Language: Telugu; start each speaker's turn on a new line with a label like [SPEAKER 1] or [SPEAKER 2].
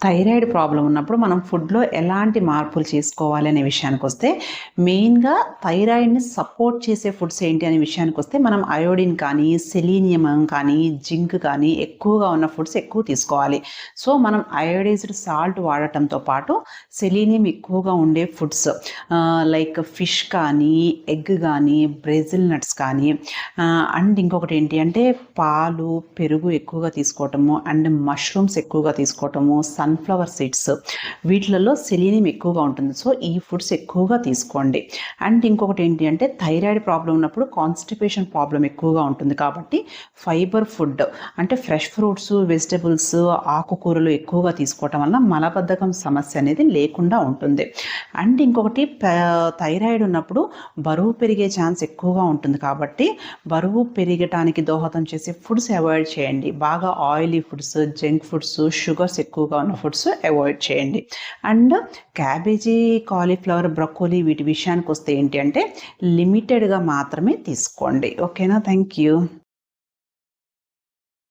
[SPEAKER 1] థైరాయిడ్ ప్రాబ్లం ఉన్నప్పుడు మనం ఫుడ్లో ఎలాంటి మార్పులు చేసుకోవాలి అనే విషయానికి వస్తే మెయిన్గా థైరాయిడ్ని సపోర్ట్ చేసే ఫుడ్స్ ఏంటి అనే విషయానికి వస్తే మనం అయోడిన్ కానీ సెలీనియం కానీ జింక్ కానీ ఎక్కువగా ఉన్న ఫుడ్స్ ఎక్కువ తీసుకోవాలి. సో మనం అయోడైజ్డ్ సాల్ట్ వాడటంతో పాటు సెలీనియం ఎక్కువగా ఉండే ఫుడ్స్ లైక్ ఫిష్ కానీ ఎగ్ కానీ బ్రెజిల్ నట్స్ కానీ అండ్ ఇంకొకటి ఏంటి అంటే పాలు పెరుగు ఎక్కువగా తీసుకోవటము అండ్ మష్రూమ్స్ ఎక్కువగా తీసుకోవటము సన్ఫ్లవర్ సీడ్స్ వీటిలలో సెలీనియం ఎక్కువగా ఉంటుంది. సో ఈ ఫుడ్స్ ఎక్కువగా తీసుకోండి. అండ్ ఇంకొకటి ఏంటి అంటే థైరాయిడ్ ప్రాబ్లం ఉన్నప్పుడు కాన్స్టిపేషన్ ప్రాబ్లం ఎక్కువగా ఉంటుంది కాబట్టి ఫైబర్ ఫుడ్ అంటే ఫ్రెష్ ఫ్రూట్స్ వెజిటబుల్స్ ఆకుకూరలు ఎక్కువగా తీసుకోవటం వల్ల మలబద్ధకం సమస్య అనేది లేకుండా ఉంటుంది. అండ్ ఇంకొకటి థైరాయిడ్ ఉన్నప్పుడు బరువు పెరిగే ఛాన్స్ ఎక్కువగా ఉంటుంది కాబట్టి బరువు పెరగటానికి దోహదం చేసే ఫుడ్స్ అవాయిడ్ చేయండి. బాగా oily foods junk foods sugars ఎక్కువగా ఉన్న ఫుడ్స్ అవాయిడ్ చేయండి. అండ్ క్యాబేజీ కాలీఫ్లవర్ బ్రొకోలీ వీటి విషయానికి వస్తే ఏంటి అంటే లిమిటెడ్గా మాత్రమే తీసుకోండి. ఓకేనా? Thank you